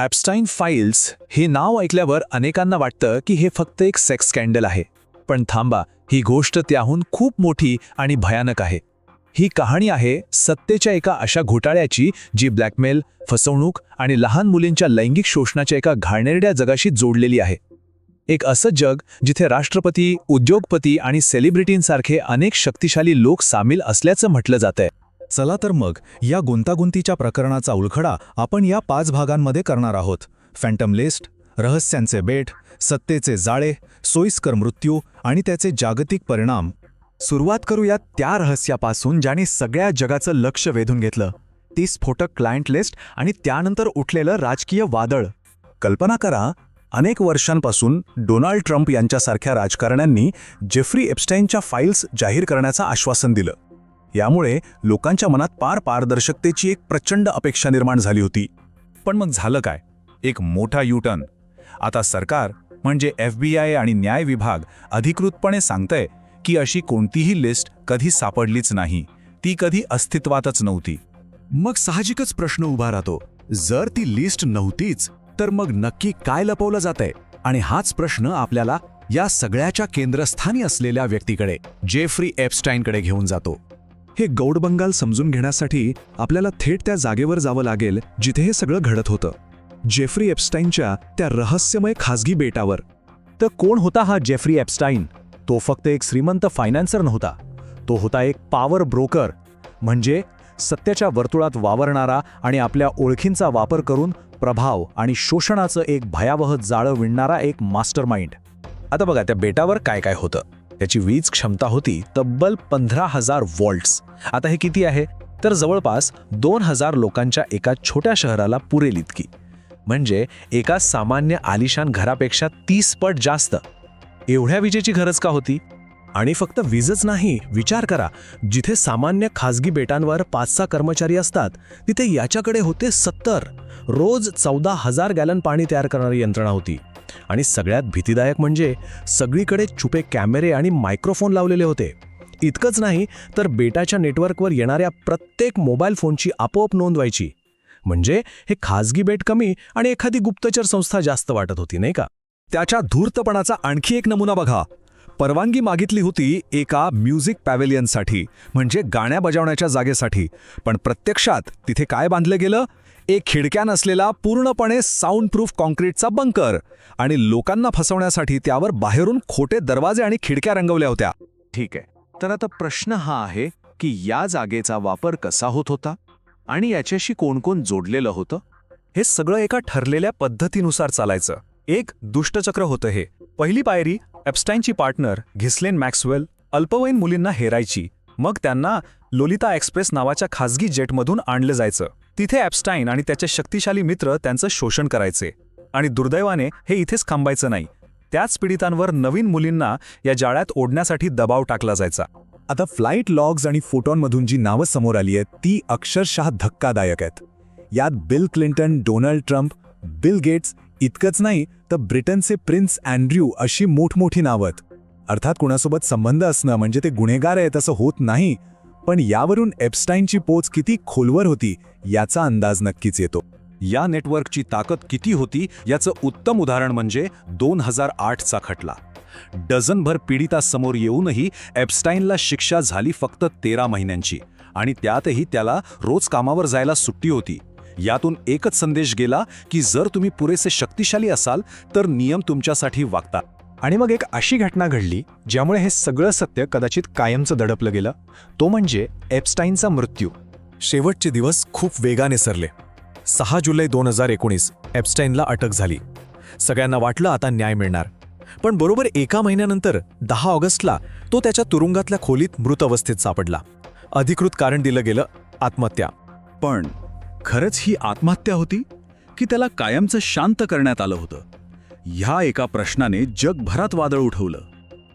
ॲपस्टाईन files हे नाव ऐकल्यावर अनेकांना वाटतं की हे फक्त एक सेक्स स्कॅन्डल आहे. पण थांबा ही गोष्ट त्याहून खूप मोठी आणि भयानक आहे. ही कहाणी आहे सत्तेच्या एका अशा घोटाळ्याची जी ब्लॅकमेल फसवणूक आणि लहान मुलींच्या लैंगिक शोषणाच्या एका घाणेरड्या जगाशी जोडलेली आहे. एक असं जग जिथे राष्ट्रपती उद्योगपती आणि सेलिब्रिटींसारखे अनेक शक्तिशाली लोक सामील असल्याचं म्हटलं जातंय. चला तर मग या गुंतागुंतीच्या प्रकरणाचा उलखडा आपण या पाच भागांमध्ये करणार आहोत. फॅन्टम लिस्ट रहस्यांचे बेट सत्तेचे जाळे सोयीस्कर मृत्यू आणि त्याचे जागतिक परिणाम. सुरुवात करूया त्या रहस्यापासून ज्याने सगळ्या जगाचं लक्ष वेधून घेतलं. ती स्फोटक क्लायंट लिस्ट आणि त्यानंतर उठलेलं राजकीय वादळ. कल्पना करा अनेक वर्षांपासून डोनाल्ड ट्रम्प यांच्यासारख्या राजकारण्यांनी जेफ्री एप्स्टाईनच्या फाईल्स जाहीर करण्याचं आश्वासन दिलं. यामुळे लोकांच्या मनात पार पारदर्शकतेची एक प्रचंड अपेक्षा निर्माण झाली होती. पण मग झालं काय? एक मोठा युटर्न. आता सरकार म्हणजे एफ बी आय आणि न्याय विभाग अधिकृतपणे सांगतंय की अशी कोणतीही लिस्ट कधी सापडलीच नाही. ती कधी अस्तित्वातच नव्हती. मग साहजिकच प्रश्न उभा राहतो. जर ती लिस्ट नव्हतीच तर मग नक्की काय लपवलं जातंय? आणि हाच प्रश्न आपल्याला या सगळ्याच्या केंद्रस्थानी असलेल्या व्यक्तीकडे जेफ्री एप्स्टाईनकडे घेऊन जातो. हे गौडबंगाल समजून घेण्यासाठी आपल्याला थेट त्या जागेवर जावं लागेल जिथे हे सगळं घडत होतं. जेफ्री एप्स्टाईनच्या त्या रहस्यमय खासगी बेटावर. तर कोण होता हा जेफ्री एप्स्टाईन? तो फक्त एक श्रीमंत फायनान्सर नव्हता. तो होता एक पॉवर ब्रोकर. म्हणजे सत्याच्या वर्तुळात वावरणारा आणि आपल्या ओळखींचा वापर करून प्रभाव आणि शोषणाचं एक भयावह जाळं विणणारा एक मास्टर माइंड आता बघा त्या बेटावर काय काय होतं. त्याची वीज क्षमता होती तब्बल पंधरा हजार वॉल्ट्स. आता हे किती आहे? तर जवळपास दोन हजार लोकांच्या एका छोट्या शहराला पुरेल इतकी. म्हणजे एका सामान्य आलिशान घरापेक्षा तीस पट जास्त. एवढ्या विजेची गरज का होती? आणि फक्त वीजच नाही विचार करा. जिथे सामान्य खासगी बेटांवर पाच सहा कर्मचारी असतात तिथे याच्याकडे होते सत्तर. रोज चौदा हजार गॅलन पाणी तयार करणारी यंत्रणा होती. आणि सगळ्यात भीतीदायक म्हणजे सगळीकडे छुपे कॅमेरे आणि मायक्रोफोन लावलेले होते. इतकंच नाही तर बेटाच्या नेटवर्कवर येणाऱ्या प्रत्येक मोबाईल फोनची आपोआप नोंद व्हायची म्हणजे हे खासगी बेट कमी आणि एखादी गुप्तचर संस्था जास्त वाटत होती नाही का? त्याच्या धूर्तपणाचा आणखी एक नमुना बघा. परवानगी मागितली होती एका म्युझिक पॅवेलियनसाठी म्हणजे गाण्या बजावण्याच्या जागेसाठी. पण प्रत्यक्षात तिथे काय बांधलं गेलं? एक खिडक्या नसलेला पूर्णपणे साऊंड प्रूफ कॉन्क्रीटचा बंकर आणि लोकांना फसवण्यासाठी त्यावर बाहेरून खोटे दरवाजे आणि खिडक्या रंगवल्या होत्या. ठीक आहे. तर आता प्रश्न हा आहे की या जागेचा वापर कसा होत होता? आणि याच्याशी कोण कोण जोडलेलं होतं? हे सगळं एका ठरलेल्या पद्धतीनुसार चालायचं. एक दुष्टचक्र होतं हे. पहिली पायरी एप्स्टाईनची पार्टनर घिस्लेन मॅक्सवेल अल्पवयीन मुलींना हेरायची. मग त्यांना लोलिता एक्सप्रेस नावाच्या खासगी जेटमधून आणलं जायचं. तिथे ॲपस्टाईन आणि त्याचे शक्तिशाली मित्र त्यांचं शोषण करायचे. आणि दुर्दैवाने हे इथेच थांबायचं नाही. त्याच पीडितांवर नवीन मुलींना या जाळ्यात ओढण्यासाठी दबाव टाकला जायचा. आता फ्लाईट लॉग्स आणि फोटॉनमधून जी नावं समोर आली आहेत ती अक्षरशः धक्कादायक आहेत. यात Bill Clinton Donald Trump Bill Gates इतकंच नाही तर ब्रिटनचे प्रिन्स अँड्र्यू अशी मोठमोठी नावत अर्थात कुणासोबत संबंध असणं म्हणजे ते गुन्हेगार आहेत असं होत नाही पण यावरून एप्स्टाईनची पोच किती खोलवर होती याचा अंदाज नक्कीच येतो. या नेटवर्कची ताकद किती होती याचं उत्तम उदाहरण म्हणजे दोन हजार आठचा खटला. डझनभर पीडितासमोर येऊनही एप्स्टाईनला शिक्षा झाली फक्त तेरा महिन्यांची आणि त्यातही त्याला रोज कामावर जायला सुट्टी होती. यातून एकच संदेश गेला की जर तुम्ही पुरेसे शक्तिशाली असाल तर नियम तुमच्यासाठी वागतात आणि मग एक अशी घटना घडली ज्यामुळे हे सगळं सत्य कदाचित कायमचं दडपलं गेलं. तो म्हणजे एप्स्टाईनचा मृत्यू. शेवटचे दिवस खूप वेगाने सरले. सहा जुलै दोन हजार एकोणीस एप्स्टाईनला अटक झाली. सगळ्यांना वाटलं आता न्याय मिळणार. पण बरोबर एका महिन्यानंतर दहा ऑगस्टला तो त्याच्या तुरुंगातल्या खोलीत मृत अवस्थेत सापडला. अधिकृत कारण दिलं गेलं आत्महत्या. पण खरंच ही आत्महत्या होती की त्याला कायमचं शांत करण्यात आलं होतं? ह्या एका प्रश्नाने जगभरात वादळ उठवलं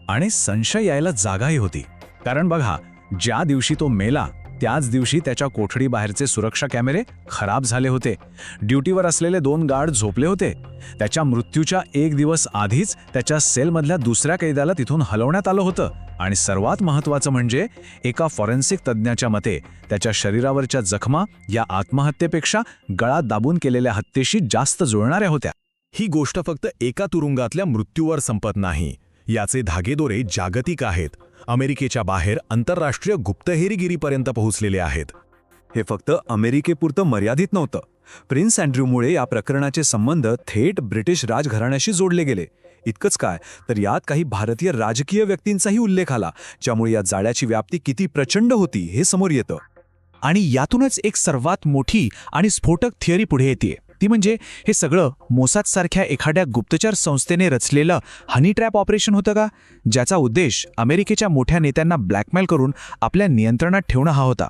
आणि संशय यायला जागाही होती. कारण बघा ज्या दिवशी तो मेला त्याच दिवशी त्याच्या कोठडीबाहेरचे सुरक्षा कॅमेरे खराब झाले होते. ड्युटीवर असलेले दोन गार्ड झोपले होते. त्याच्या मृत्यूच्या एक दिवस आधीच त्याच्या सेलमधल्या दुसऱ्या कैद्याला तिथून हलवण्यात आलं होतं. आणि सर्वात महत्त्वाचं म्हणजे एका फॉरेन्सिक तज्ज्ञाच्या मते त्याच्या शरीरावरच्या जखमा या आत्महत्येपेक्षा गळा दाबून केलेल्या हत्येशी जास्त जुळणाऱ्या होत्या. ही गोष्ट फक्त एका तुरुंगातल्या मृत्यूवर संपत नाही. याचे धागेदोरे जागतिक आहेत. अमेरिकेच्या बाहेर आंतरराष्ट्रीय गुप्तहेरीगिरीपर्यंत पोहोचलेले आहेत. हे फक्त अमेरिकेपुरतं मर्यादित नव्हतं. प्रिन्स अँड्र्यूमुळे या प्रकरणाचे संबंध थेट ब्रिटिश राजघराण्याशी जोडले गेले. इतकंच काय तर यात काही भारतीय राजकीय व्यक्तींचाही उल्लेख आला ज्यामुळे या जाळ्याची व्याप्ती किती प्रचंड होती हे समोर येतं. आणि यातूनच एक सर्वात मोठी आणि स्फोटक थिअरी पुढे येते ती म्हणजे हे सगळं मोसाद सारख्या एखाद्या गुप्तचर संस्थेने रचलेलं हनी ट्रॅप ऑपरेशन होतं का? ज्याचा उद्देश अमेरिकेच्या मोठ्या नेत्यांना ब्लॅकमेल करून आपल्या नियंत्रणात ठेवणं हा होता.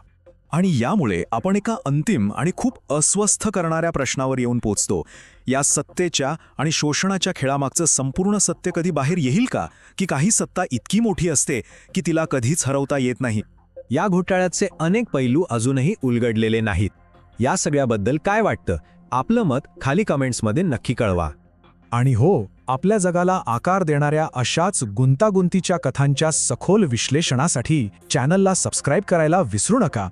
आणि यामुळे आपण एका अंतिम आणि खूप अस्वस्थ करणाऱ्या प्रश्नावर येऊन पोचतो. या सत्तेच्या आणि शोषणाच्या खेळामागचं संपूर्ण सत्य कधी बाहेर येईल का? की काही सत्ता इतकी मोठी असते की तिला कधीच हरवता येत नाही? या घोटाळ्याचे अनेक पैलू अजूनही उलगडलेले नाहीत. या सगळ्याबद्दल काय वाटतं? आपलं मत खाली कमेंट्समध्ये नक्की कळवा. आणि हो आपल्या जगाला आकार देणाऱ्या अशाच गुंतागुंतीच्या कथांच्या सखोल विश्लेषणासाठी चॅनलला सबस्क्राईब करायला विसरू नका.